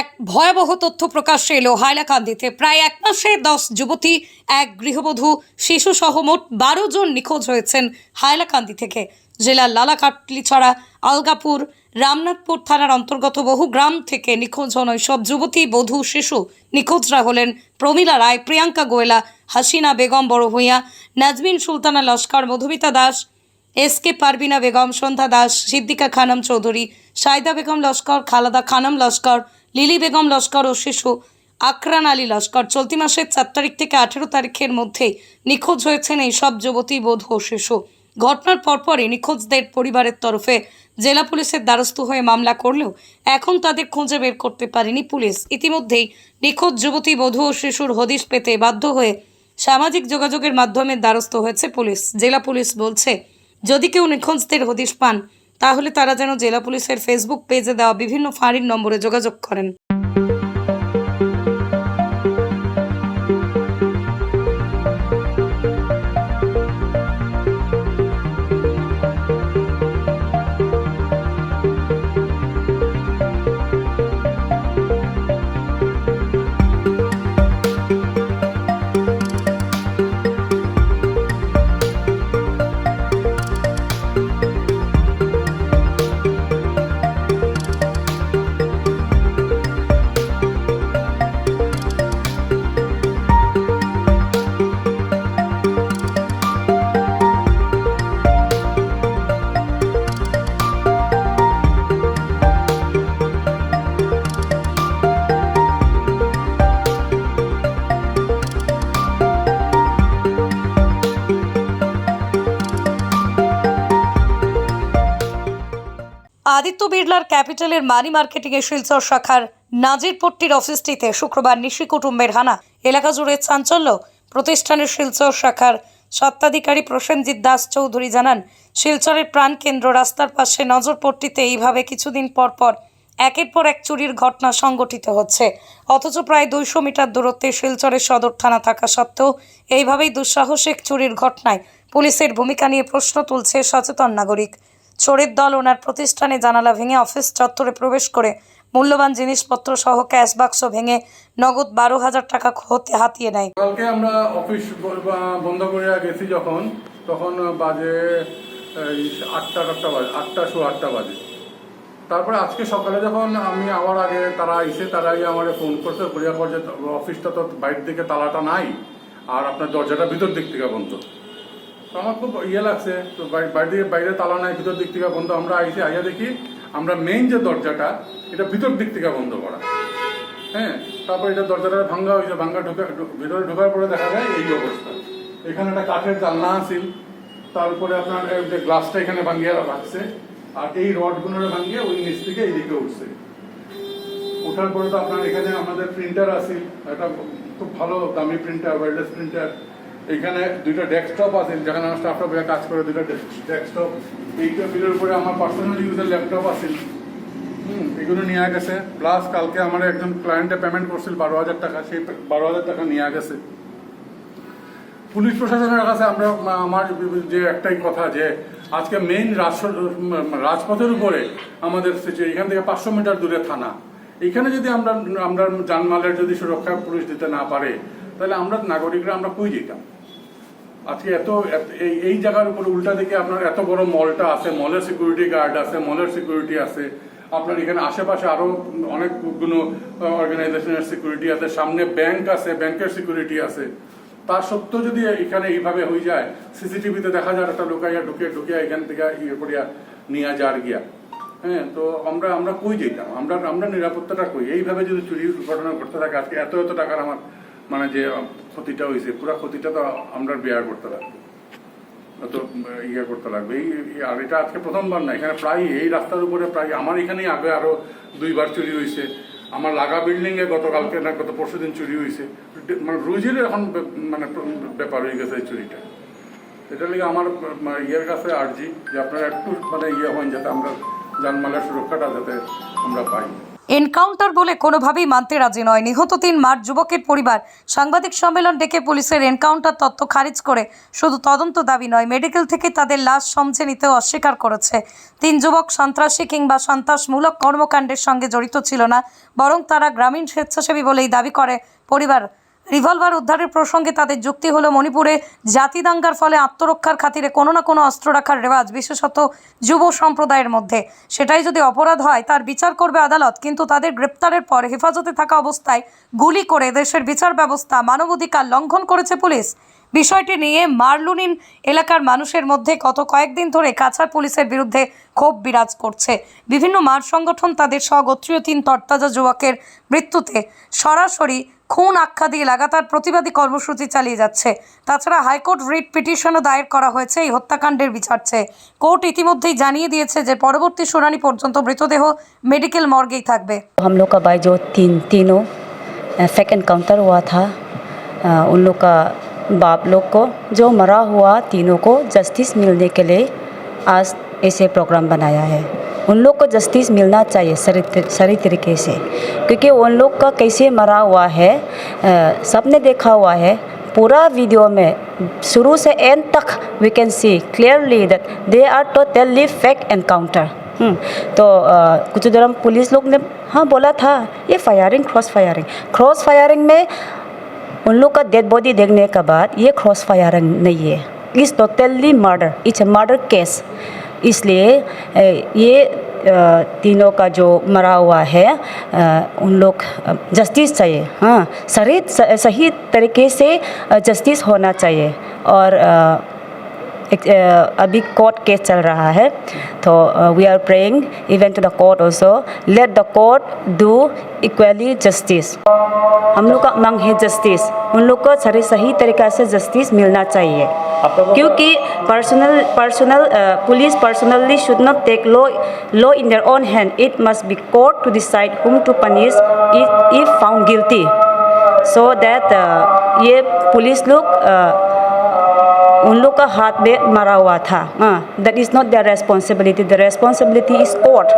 এক ভয়াবহ তথ্য প্রকাশ্যে এলো হাইলাকান্দিতে। প্রায় এক মাসে দশ যুবতী, এক গৃহবধূ, শিশু সহ মোট বারো জন নিখোঁজ হয়েছেন হাইলাকান্দি থেকে। জেলার লালাকাটলিছড়া, আলগাপুর, রামনাথপুর থানার অন্তর্গত বহু গ্রাম থেকে নিখোঁজ হন সব যুবতী, বধূ, শিশু। নিখোঁজরা হলেন প্রমীলা রায়, প্রিয়াঙ্কা গোয়েলা, হাসিনা বেগম বড় ভূঁইয়া নাজমিন সুলতানা লস্কর, মধুমিতা দাস এস কে পারবিনা বেগম, সন্ধ্যা দাস, সিদ্দিকা খানম চৌধুরী সাইদা বেগম লস্কর, খালাদা খানম লস্কর, লিলি বেগম লস্কর ও শিশু আকরান আলী লস্কর। চলতি মাসের চার তারিখ থেকে আঠেরো তারিখের মধ্যেই নিখোঁজ হয়েছেন এই সব যুবতী, বোধ ও শিশু। ঘটনার পরপরই নিখোঁজদের পরিবারের তরফে জেলা পুলিশের দ্বারস্থ হয়ে মামলা করলেও এখন তাদের খুঁজে বের করতে পারেনি পুলিশ। ইতিমধ্যেই নিখোঁজ যুবতী, বধূ ও শিশুর হদিশ পেতে বাধ্য হয়ে সামাজিক যোগাযোগের মাধ্যমে দ্বারস্থ হয়েছে পুলিশ। জেলা পুলিশ বলছে যদি কেউ নিখোঁজদের হদিশ পান, তাহলে তারা যেন জেলা পুলিশের ফেসবুক পেজে দেওয়া বিভিন্ন ফাঁড়ির নম্বরে যোগাযোগ করেন। আদিত্য বিড়লার ক্যাপিটালের মানি মার্কেটিং এর শিলচর শাখার নাজিরপট্টির অফিসটিতে শুক্রবার নিশি কুটুম্বের হানা। এলাকা জুড়ে চাঞ্চল্য। প্রতিষ্ঠানের শিলচর শাখার স্বত্বাধিকারী প্রসেনজিৎ দাস চৌধুরী জানান, শিলচরের প্রাণকেন্দ্র রাস্তার পাশে নজরপট্টিতে এইভাবে কিছুদিন পর পর একের পর এক চুরির ঘটনা সংগঠিত হচ্ছে। অথচ প্রায় দুইশো মিটার দূরত্বে শিলচরের সদর থানা থাকা সত্ত্বেও এইভাবেই দুঃসাহসিক চুরির ঘটনায় পুলিশের ভূমিকা নিয়ে প্রশ্ন তুলছে সচেতন নাগরিক। চোরের দল ওনার প্রতিষ্ঠানে জানালা ভেঙে অফিস চত্বরে প্রবেশ করে মূল্যবান জিনিসপত্র সহ ক্যাশ বাক্স ভেঙে নগদ বারো হাজার টাকা হতে হাতিয়ে নেয়। কালকে আমরা অফিস বন্ধ করে গেছি যখন, তখন বাজে আটটা আটটা বাজে, আটটা শো আটটা বাজে। তারপরে আজকে সকালে যখন আমি আবার আগে তারা আইসে তারাই আমার ফোন করছে বলিয়া পর যে অফিসটা তো বাইরের দিকে তালাটা নাই, আর আপনার দরজাটা ভিতর দিক থেকে বন্ধ। তো আমার খুব ইয়ে লাগছে, তো বাই- বাইরে বাইরে তালা নাই, ভিতর দিক থেকে বন্ধ। আমরা আইসে আইয়া দেখি, আমরা মেইন যে দরজাটা, এটা ভিতর দিক থেকে বন্ধ করা। হ্যাঁ তারপর এটা দরজাটা ভাঙ্গা হয়েছে, ভাঙ্গা ঢুকে ভিতরে ঢোকার পরে দেখা যায় এই অবস্থা। এখানে একটা কাঠের জানলা আছিল তারপরে আপনার যে গ্লাসটা এখানে ভাঙ্গিয়ে রাখছে, আর এই রডগুলো ভাঙ্গিয়ে ওই নিচ থেকে এইদিকে উঠছে। ওঠার পরে তো আপনার এখানে আমাদের প্রিন্টার আছে, একটা খুব ভালো দামি প্রিন্টার ওয়ারলেস প্রিন্টার এখানে দুইটা ডেস্কটপ আছে, যেখানে আমার স্টাফরা বলে কাজ করে, দুইটা ডেস্কটপ এই টেবিলের উপরে আমার পার্সোনাল ইউজের ল্যাপটপ আছে। হুম, এগুলো নিয়ে গেছে। প্লাস কালকে আমার একজন ক্লায়েন্টে পেমেন্ট করছিল বারো হাজার টাকা, সেই বারো হাজার টাকা নিয়ে গেছে। পুলিশ প্রশাসনের কাছে আমরা আমার যে একটাই কথা যে, আজকে মেইন রাজপথের উপরে আমাদের এখান থেকে পাঁচশো মিটার দূরে থানা। এখানে যদি আমরা আমরা জানমালের যদি সুরক্ষা পুলিশ দিতে না পারে, তাহলে আমরা নাগরিকরা আমরা কই যেতাম? আজকে এত এই এই জায়গার উপর উল্টা দিকে আপনার এত বড় মলটা আছে, মলের সিকিউরিটি গার্ড আছে, মলের সিকিউরিটি আছে। আপনার এখানে আশেপাশে আরও অনেকগুলো অর্গানাইজেশনের সিকিউরিটি আছে। সামনে ব্যাংক আছে ব্যাংকের সিকিউরিটি আছে। তা সত্ত্বেও যদি এখানে এইভাবে হয়ে যায় সিসিটিভিতে দেখা যায়, একটা লোকাইয়া ঢুকে ঢুকিয়া এখান থেকে ইয়ে করিয়া নিয়ে যার গিয়া। হ্যাঁ তো আমরা আমরা কই যেতাম? আমরা আমরা নিরাপত্তাটা কই? এইভাবে যদি চুরি ঘটনা ঘটতে থাকে, আজকে এত এত টাকার আমার মানে যে ক্ষতিটা হয়েছে পুরো ক্ষতিটা তো আমরা বেয়ার করতে লাগবে। তো ইয়ে করতে লাগবে। এই আর এটা আজকে প্রথমবার না, এখানে প্রায় এই রাস্তার উপরে প্রায় আমার এখানেই আগে আরও দুইবার চুরি হয়েছে আমার লাগা বিল্ডিংয়ে গতকালকে না, গত পরশু দিন চুরি হয়েছে মানে রোজের এখন মানে ব্যাপার হয়ে গেছে এই চুরিটা। এটা লিগে আমার ইয়ের কাছে আর্জি যে আপনারা একটু মানে ইয়ে হন যাতে আমরা জানমালের সুরক্ষাটা যাতে আমরা পাই। এনকাউন্টার বলে কোনোভাবেই মানতে রাজি নয়। নিহত তিন মার যুবকের পরিবার সাংবাদিক সম্মেলন ডেকে পুলিশের এনকাউন্টার তথ্য খারিজ করে শুধু তদন্ত দাবি নয়, মেডিকেল থেকে তাদের লাশ সমঝে নিতে অস্বীকার করেছে। তিন যুবক সন্ত্রাসী কিংবা সন্ত্রাসমূলক কর্মকাণ্ডের সঙ্গে জড়িত ছিল না, বরং তারা গ্রামীণ স্বেচ্ছাসেবী বলেই দাবি করে পরিবার রিভলভার উদ্ধারের প্রসঙ্গে তাদের যুক্তি হলো, মণিপুরে জাতি দাঙ্গার ফলে আত্মরক্ষার খাতিরে কোনো না কোনো অস্ত্র রাখার রেওয়াজ বিশেষত যুব সম্প্রদায়ের মধ্যে। সেটাই যদি অপরাধ হয়, তার বিচার করবে আদালত, কিন্তু তাদের গ্রেপ্তারের পর হেফাজতে থাকা অবস্থায় গুলি করে দেশের বিচার ব্যবস্থা, মানবাধিকার লঙ্ঘন করেছে পুলিশ। বিষয়টি নিয়ে মারলুনিন এলাকার মানুষের মধ্যে গত কয়েকদিন ধরে কাছাড় পুলিশের বিরুদ্ধে ক্ষোভ বিরাজ করছে বিভিন্ন মার সংগঠন তাদের স্বগোত্রীয় তিন তরতাজা যুবকের মৃত্যুতে সরাসরি খুন আখ্যা দিয়ে লাগাতার প্রতিবাদী কর্মসূচি চালিয়ে যাচ্ছে তাছাড়া হাইকোর্ট রিট পিটিশনও দায়ের করা হয়েছে এই হত্যাকাণ্ডের বিচার চেয়ে কোর্ট ইতিমধ্যেই জানিয়ে দিয়েছে যে পরবর্তী শুনানি পর্যন্ত মৃতদেহ মেডিকেল মর্গেই থাকবে हम लोग का भाई जो तीन तीनों फेक एनकाउंटर हुआ था अ, उन लोग का बाप लोग को, जो मरा हुआ तीनों को जस्टिस मिलने के लिए आज ऐसे प्रोग्राम बनाया है। उन लोग को जस्टिस मिलना चाहिए सही तर- सही तरीके से, क्योंकि उन लोग का कैसे मरा हुआ है सबने देखा हुआ है। पूरा वीडियो में, शुरू से एंड तक we can see clearly that they are totally fake encounter तो कुछ देर हम पुलिस लोग ने हाँ बोला था, ये firing cross firing cross firing में उन लोग का डेड बॉडी देखने के बाद ये क्रॉस फायर नहीं है। इस totally murder it's a murder case इसलिए ये तीनों का जो मरा हुआ है उन लोग जस्टिस चाहिए। हाँ सही सही तरीके से जस्टिस होना चाहिए। और अभी कोर्ट केस चल रहा है तो we are praying even to the court also let the court do equally justice हम लोग का मांग है जस्टिस उन लोग को सही सही तरीका से जस्टिस मिलना चाहिए. क्योंकि personal personal police personally should not take law law in their own hand it must be court to decide whom to punish if found guilty so that ये पुलिस लोग uh, उन लोग का हाथ में मरा हुआ था। That is not their responsibility the responsibility is court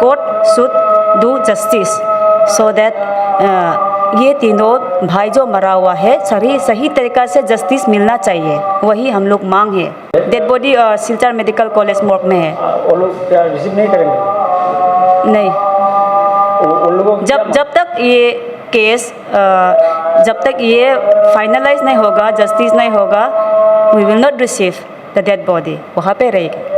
court should do justice so that ये तीनों भाई जो मरा हुआ है सही सही तरीका से जस्टिस मिलना चाहिए। वही हम लोग मांग है। Dead body Silchar medical college morgue में है। वो लोग क्या रिसीव नहीं करेंगे? नहीं। उन लोगों जब जब तक ये केस अ, जब तक ये फाइनलाइज नहीं होगा जस्टिस नहीं होगा we will not receive the dead body वहाँ पे रहेगी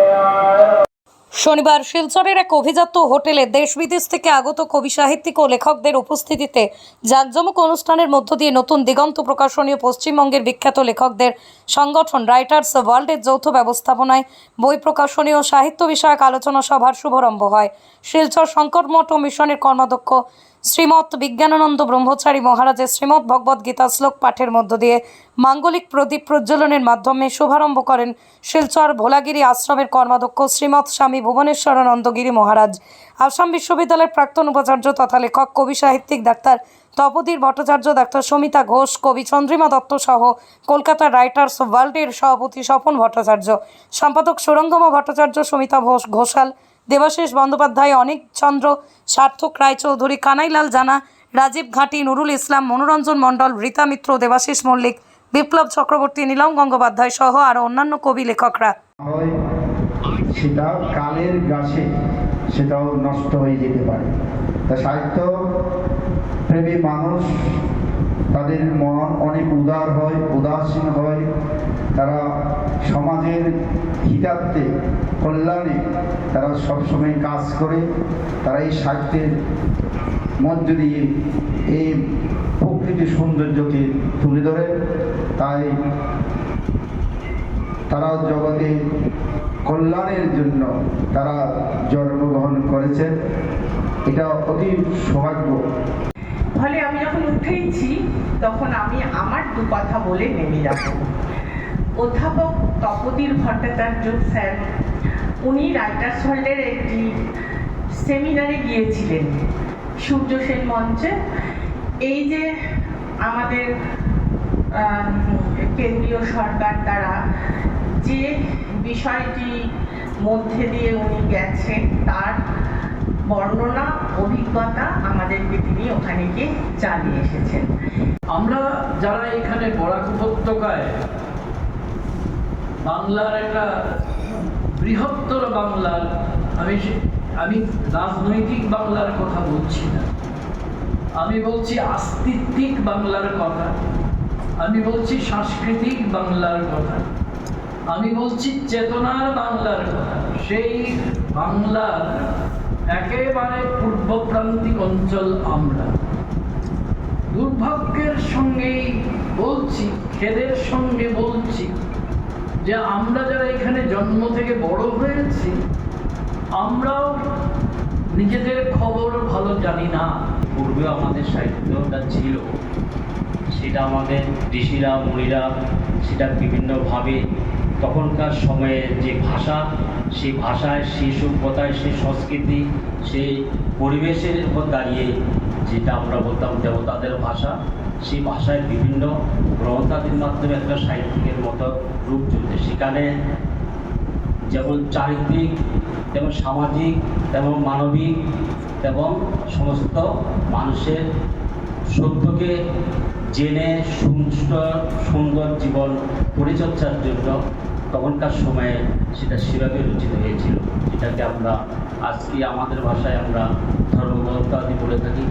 শনিবার শিলচরের এক অভিজাত হোটেলে দেশ বিদেশ থেকে আগত কবি সাহিত্যিক ও লেখকদের উপস্থিতিতে জাঁকজমক অনুষ্ঠানের মধ্য দিয়ে নতুন দিগন্ত প্রকাশনীয় পশ্চিমবঙ্গের বিখ্যাত লেখকদের সংগঠন রাইটার্স ওয়ার্ল্ডের যৌথ ব্যবস্থাপনায় বই প্রকাশনী ও সাহিত্য বিষয়ক আলোচনা সভার শুভারম্ভ হয় শিলচর শঙ্করমঠ ও মিশনের কর্মাধ্যক্ষ শ্রীমৎ বিজ্ঞানানন্দ ব্রহ্মচারী মহারাজের শ্রীমৎ ভগবদ গীতা শ্লোক পাঠের মধ্য দিয়ে মাঙ্গলিক প্রদীপ প্রজ্বলনের মাধ্যমে শুভারম্ভ করেন শিলচর ভোলাগিরি আশ্রমের কর্মাধ্যক্ষ শ্রীমৎ স্বামী ভুবনেশ্বরানন্দগিরি মহারাজ। আসাম বিশ্ববিদ্যালয়ের প্রাক্তন উপাচার্য তথা লেখক, কবি সাহিত্যিক ডাক্তার তপদীর ভট্টাচার্য, ডাক্তার সমিতা ঘোষ, কবি চন্দ্রিমা দত্ত সহ কলকাতা রাইটার্স ওয়ার্ল্ডের সভাপতি স্বপন ভট্টাচার্য। সম্পাদক সুরঙ্গমা ভট্টাচার্য, সমিতা ঘোষ, ঘোষাল দেবাশিস বন্দ্যোপাধ্যায় অনিক চন্দ্র সার্থক রায়চৌধুরী, কানাইলাল জানা, রাজীব ঘাটি, নুরুল ইসলাম, মনোরঞ্জন মণ্ডল, রীতা মিত্র, দেবাশিস মল্লিক, বিপ্লব চক্রবর্তী, নীলম গঙ্গোপাধ্যায় সহ আরও অন্যান্য কবি লেখকরা। সেটা কালের গাছে সেটাও নষ্ট হয়ে যেতে পারে। সাহিত্য প্রেমী মানুষ তাদের মন অনেক উদার হয়, উদাসীন হয়। তারা সমাজের হিতার্থে, কল্যাণে তারা সবসময় কাজ করে। তারা এই সাহিত্যের মধ্য দিয়ে এই প্রকৃতির সৌন্দর্যকে তুলে ধরে। তাই তারা জগতে কল্যাণের জন্য তারা জন্মগ্রহণ করেছেন এটা অতি সৌভাগ্য। ফলে আমি যখন উঠেইছি, তখন আমি আমার দু কথা বলে নেমে যাব। অধ্যাপক তপদীর ভট্টাচার্য স্যার, উনি রাইটার্স ওয়ার্ল্ডের একটি সেমিনারে গিয়েছিলেন সূর্য সেন মঞ্চে। এই যে আমাদের কেন্দ্রীয় সরকার দ্বারা যে বিষয়টি মধ্যে দিয়ে উনি গেছেন, তার বর্ণনা, অভিজ্ঞতা আমাদেরকে তিনি ওখানে গিয়ে চালিয়ে এসেছেন। আমরা যারা এখানে বরাক উপত্যকায় বাংলার একটা বৃহত্তর বাংলার, আমি আমি রাজনৈতিক বাংলার কথা বলছি না। আমি বলছি আস্তিত্বিক বাংলার কথা। আমি বলছি সাংস্কৃতিক বাংলার কথা। আমি বলছি চেতনার বাংলার কথা। সেই বাংলার একেবারে পূর্বপ্রান্তিক অঞ্চল আমরা। দুর্ভাগ্যের সঙ্গেই বলছি, খেদের সঙ্গে বলছি যে আমরা যারা এখানে জন্ম থেকে বড় হয়েছি, আমরাও নিজেদের খবর ভালো জানি না। পূর্বে আমাদের সাহিত্যটা ছিল, সেটা আমাদের ঋষিরা, মুনিরা, সেটা বিভিন্নভাবে তখনকার সময়ে যে ভাষা সেই ভাষায়, সেই সভ্যতায়, সেই সংস্কৃতি, সেই পরিবেশের উপর দাঁড়িয়ে যেটা আমরা বলতাম দেবতাদের ভাষা, সেই ভাষায় বিভিন্ন গ্রন্থাদির মাধ্যমে একটা সাহিত্যিকের মতো রূপ চলছে। সেখানে যেমন চারিত্রিক, তেমন সামাজিক, তেমন মানবিক এবং সমস্ত মানুষের সত্যকে জেনে সুন্দর সুন্দর জীবন পরিচর্যার জন্য তখনকার সময়ে সেটা সেভাবে রচিত হয়েছিল। যেটাকে আমরা আজকে আমাদের ভাষায় আমরা ধর্মগ্রন্থ আদি বলে থাকি।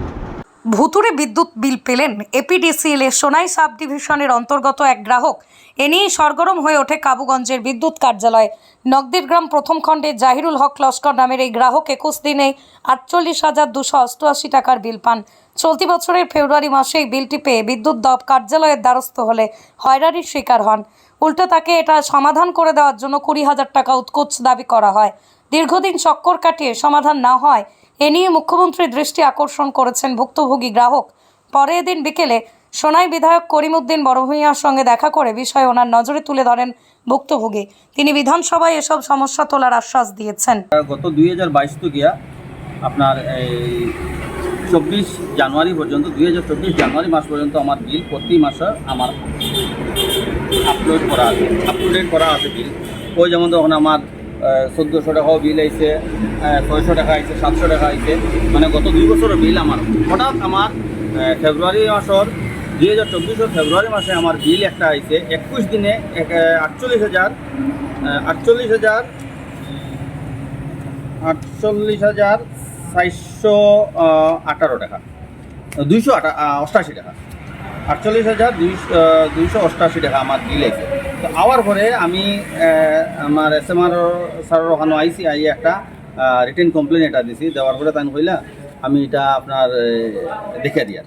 ভুতুরে বিদ্যুৎ বিল পেলেন এপিডিসিএল এর সোনাই সাব ডিভিশনের অন্তর্গত এক গ্রাহক। এ নিয়ে সরগরম হয়ে ওঠে কাবুগঞ্জের বিদ্যুৎ কার্যালয়। নগদের গ্রাম প্রথম খণ্ডে জাহিরুল হক লস্কর নামের এই গ্রাহক একুশ দিনে আটচল্লিশ হাজার দুশো অষ্টআশি টাকার বিল পান। চলতি বছরের ফেব্রুয়ারি মাসে এই বিলটি পেয়ে বিদ্যুৎ দপ কার্যালয়ের দ্বারস্থ হলে হয়রানির শিকার হন। উল্টো তাকে এটা সমাধান করে দেওয়ার জন্য কুড়ি হাজার টাকা উৎকোচ দাবি করা হয়। দীর্ঘদিন চক্কর কাটিয়ে সমাধান না হয় এ নিয়ে মুখ্যমন্ত্রীর দৃষ্টি আকর্ষণ করেছেন ভুক্তভোগী গ্রাহক। পরে এদিন বিকেলে সোনাই বিধায়ক করিমউদ্দিন বড়ভূঁইয়ার সঙ্গে দেখা করে বিষয় ওনার নজরে তুলে ধরেন ভুক্তভোগী। তিনি বিধানসভায় এসব সমস্যা তোলার আশ্বাস দিয়েছেন। গত দুই হাজার বাইশ গিয়া আপনার এই চব্বিশ জানুয়ারি পর্যন্ত, দুই হাজার চব্বিশ জানুয়ারি মাস পর্যন্ত আমার বিল প্রতি মাসে আমার আপলোড করা আছে আপলোডেড করা আছে বিল। ওই যেমন তখন আমার চোদ্দোশো টাকাও বিল আইছে ছয়শো টাকা আইছে, সাতশো টাকা আইছে। মানে গত দুই বছরের বিল আমার। হঠাৎ আমার ফেব্রুয়ারি মাসের, দুই হাজার চব্বিশের ফেব্রুয়ারি মাসে আমার বিল একটা আইছে। একুশ দিনে আটচল্লিশ হাজার আটচল্লিশ হাজার আটচল্লিশ হাজার চারশো আঠারো টাকা। দুইশো আটা অষ্টাশি টাকা। আটচল্লিশ হাজার দুইশো দুইশো অষ্টাশি টাকা আমার বিল আছে তো আওয়ার পরে আমি আমার এস এম আর স্যারের ওখানে আইসি আই একটা রিটেন কমপ্লেন এটা দিছি। দেওয়ার পরে তাই হইলা আমি এটা আপনার দেখে দিয়ার।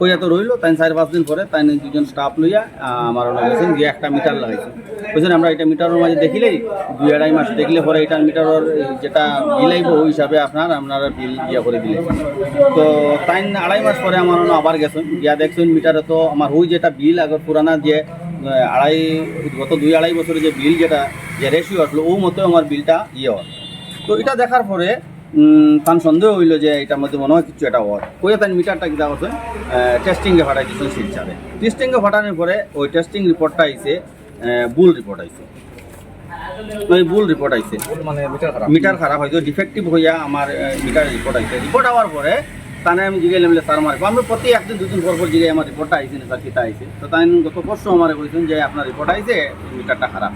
কইয়া তো রইল, তাই চার পাঁচ দিন পরে তাই দুজন স্টাফ লইয়া আমার গেছেন গিয়ে একটা মিটার লাগাইছে। বুঝলেন আমরা এটা মিটারের মাঝে দেখিলেই দুই আড়াই মাস দেখলে পরে এটা মিটারের যেটা বিল আইব ওই হিসাবে আপনার আপনারা বিল ইয়া করে দিলে তো তাই আড়াই মাস পরে আমার আবার গেছেন, গিয়া দেখছেন মিটারে তো আমার ওই যেটা বিল আগর পুরানা যে আড়াই, গত দুই আড়াই বছরে যে বিল যেটা, যে রেশিও আসলো, ও মতো আমার বিলটা ইয়ে হয়। তো এটা দেখার পরে তার সন্দেহ হইল যে এটার মধ্যে মনে হয় কিছু একটা হয়। কইয়া তার মিটারটা কিনা করছে টেস্টিংয়ে ফাটাই দিয়েছিল শিলচারে টেস্টিংয়ে ফাটানোর পরে ওই টেস্টিং রিপোর্টটা আইছে বুল রিপোর্ট আইছে। ওই বুল রিপোর্ট আইছে। মানে মিটার খারাপ। মিটার খারাপ হয়তো ডিফেক্টিভ হইয়া আমার মিটার রিপোর্ট আইছে। রিপোর্ট হওয়ার পরে তানে আমি জিগাই বলে স্যার আমার আমি প্রতি একদিন দুদিন পর পর জিগাই আমার রিপোর্টটা আইছে না স্যার কিতা আইছে? তো তাই গত পরশু আমার কইছেন যে আপনার রিপোর্ট আইছে মিটারটা খারাপ।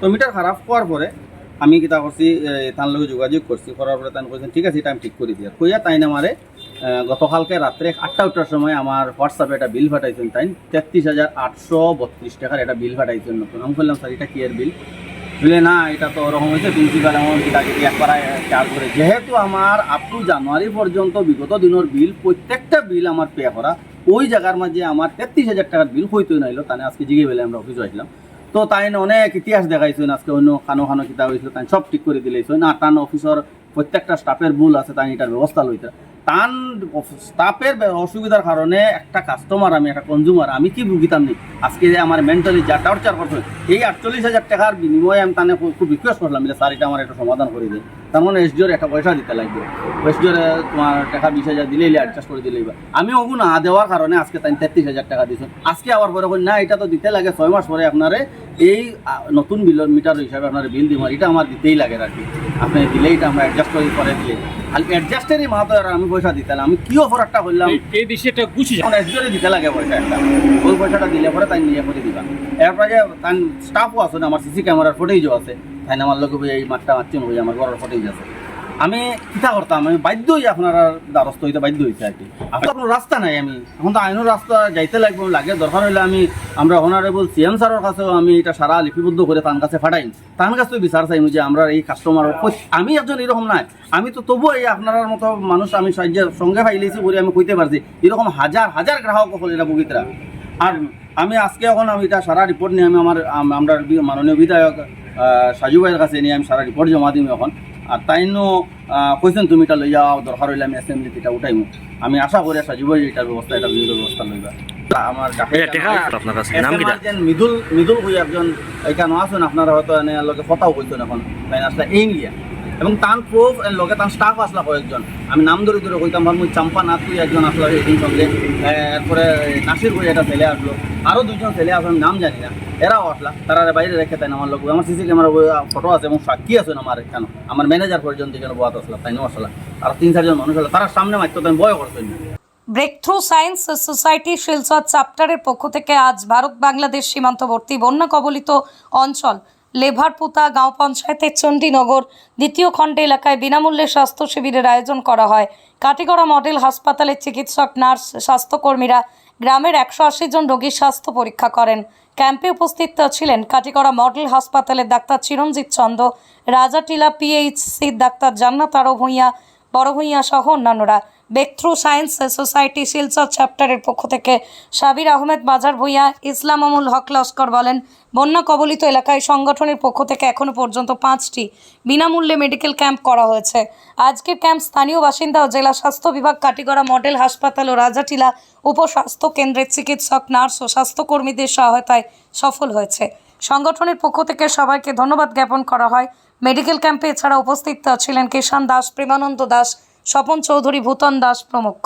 তো মিটার খারাপ হওয়ার পরে আমি কিতা করছি তার লগে যোগাযোগ করছি, করার পরে তাই কইছেন, ঠিক আছে এটা আমি ঠিক করে দিয়া। কইয়া তাই আমারে গতকালকে রাত্রে আটটা উঠার সময় আমার হোয়াটসঅ্যাপে একটা বিল পাঠাইছেন তাই তেত্রিশ হাজার আটশো বত্রিশ টাকার একটা বিল পাঠাইছেন নতুন। আমি বললাম স্যার, এটা কি এর বিল বলে, না, এটা তো ওরকম হয়েছে। প্রিন্সিপাল এমন এটাকে একবার চার্জ করে। যেহেতু আমার আপ টু জানুয়ারি পর্যন্ত বিগত দিনের বিল প্রত্যেকটা বিল আমার পে করা, ওই জায়গার মাঝে আমার তেত্রিশ হাজার টাকার বিল হইতে নাইলো তাহলে আজকে জিগে বেলে আমরা অফিসে আসলাম। তো তাই অনেক ইতিহাস দেখাইছেন, আজকে অন্য খানো খানো কিতা হয়েছিল তাই সব ঠিক করে দিলেছেন আর তান অফিসর প্রত্যেকটা স্টাফের ভুল আছে তাই এটার ব্যবস্থা লইতে। তান স্টাফের অসুবিধার কারণে একটা কাস্টমার আমি একটা কনজিউমার আমি কি ভুগিতাম নি আজকে যে আমার মেন্টালি যা টর্চার করছে, এই আটচল্লিশ হাজার টাকার বিনিময়ে আমি তানে খুব- রিকোয়েস্ট করলাম যে স্যার এটা আমার একটা সমাধান করে দিই তার মানে এসডিওর একটা পয়সা দিতে লাগবে। এসডিওর তোমার টাকা বিশ হাজার দিলেই অ্যাডজাস্ট করে দিলেই বা আমি ওগু না দেওয়ার কারণে আজকে তাই তেত্রিশ হাজার টাকা দিয়েছেন আজকে আবার পরে না, এটা তো দিতে লাগে, ছয় মাস পরে আপনারে এই নতুন বিলের মিটার হিসাবে আপনার বিল দিব এটা আমার দিতেই লাগে আর কি। আপনি দিলেই এটা আমরা অ্যাডজাস্ট করে দিলে আর অ্যাডজাস্টেরই মাহাতো আর আমি পয়সা দিতে আমি কি অফার একটা করলাম? এই বিষয়টা গুছি এখন এসডিওরে দিতে লাগে পয়সা একটা। ওই পয়সাটা দিলে পরে তাই নিয়ে করে দিবা। এরপরে যে তাই স্টাফও আছে আমার সিসি ক্যামেরার ফুটেজও আছে। তাই আমার লোক এই মাঠটা মারছেন ওই আমার ঘরের ফুটেজ আছে। আমি কিতা করতাম, আমি বাধ্য হই আপনার দ্বারস্থ হইতে বাধ্য হইতে আর কি। আপনার রাস্তা নাই, আমি এখন তো আইনের রাস্তা যাইতে লাগবে লাগে, দরকার হইলে আমি আমরা অনারেবল সিএম স্যারের কাছেও আমি এটা সারা লিপিবদ্ধ করে তার কাছে ফাটাই। তার কাছে বিচার চাইমু যে আমরা এই কাস্টমার আমি একজন এরকম নাই। আমি তো তবুও এই আপনার মতো মানুষ, আমি সাহায্যের সঙ্গে ফাইলেছি বলে আমি কইতে পারছি। এরকম হাজার হাজার গ্রাহক হল এটা বগিতরা। আর আমি আজকে এখন আমি এটা সারা রিপোর্ট নিয়ে আমি আমার আমরা মাননীয় বিধায়ক সাজু ভাইয়ের কাছে নিয়ে আমি সারা রিপোর্ট জমা দিম এখন। আর তাইনো কইছেন তুমি এটা লইয়া দরকার হইলে আমি অ্যাসেম্বলিতে এটা উঠাইমু। আমি আশা করি সাজু ভাই এটার ব্যবস্থা এটা বিভিন্ন ব্যবস্থা লইবা। আমার মৃদুল মিদুল হই একজন এখানে আছেন আপনারা হয়তো এনে লোকে কথাও কইছেন এখন। তাই আসলে এই নিয়ে। এবং তার প্রুফ লগে তার স্টাফ আসলা কয়েকজন। আমি নাম ধরে ধরে কইতাম ভাবমু চাম্পা নাথ তুই একজন আসলো এই সঙ্গে। এরপরে নাসির বই একটা ছেলে আসলো। আরও দুজন ছেলে আসলো নাম জানি না। এরাও আসলা। তারা বাইরে রেখে তাই আমার লোক আমার সিসি ক্যামেরা ফটো আছে এবং সাক্ষী আছে আমার কেন আমার ম্যানেজার পর্যন্ত এখানে বহাত আসলা, তাই আসলা। আর তিন, চারজন মানুষ হলো তারা সামনে মারতো তাই বয় করতেন ব্রেকথ্রু সায়েন্স সোসাইটি শিলচর চ্যাপ্টারের পক্ষ থেকে আজ ভারত বাংলাদেশ সীমান্তবর্তী বন্যা কবলিত অঞ্চল লেভারপুতা গাঁও পঞ্চায়েতের চণ্ডীনগর দ্বিতীয় খণ্ড এলাকায় বিনামূল্যে স্বাস্থ্য শিবিরের আয়োজন করা হয়। কাটিগড়া মডেল হাসপাতালের চিকিৎসক, নার্স, স্বাস্থ্যকর্মীরা গ্রামের একশো আশি জন রোগীর স্বাস্থ্য পরীক্ষা করেন। ক্যাম্পে উপস্থিত ছিলেন কাটিগড়া মডেল হাসপাতালের ডাক্তার চিরঞ্জিত চন্দ রাজাটিলা পিএইচসির ডাক্তার জান্নাত আরও ভূঁইয়া বড় ভূঁইয়া সহ অন্যান্যরা। বেকথ্রু সায়েন্স সোসাইটি শিলচর চ্যাপ্টারের পক্ষ থেকে সাবির আহমেদ বাজার ভূঁইয়া, ইসলাম আমুল হক লস্কর বলেন, বন্যা কবলিত এলাকায় সংগঠনের পক্ষ থেকে এখনও পর্যন্ত পাঁচটি বিনামূল্যে মেডিকেল ক্যাম্প করা হয়েছে। আজকের ক্যাম্প স্থানীয় বাসিন্দা ও জেলা স্বাস্থ্য বিভাগ কাটিগড়া মডেল হাসপাতাল ও রাজাটিলা উপস্বাস্থ্য কেন্দ্রের চিকিৎসক, নার্স ও স্বাস্থ্যকর্মীদের সহায়তায় সফল হয়েছে। সংগঠনের পক্ষ থেকে সবাইকে ধন্যবাদ জ্ঞাপন করা হয়। মেডিকেল ক্যাম্পে এছাড়া উপস্থিত ছিলেন কিষান দাস, প্রেমানন্দ দাস স্বপন চৌধুরী ভূতন দাস প্রমুখ।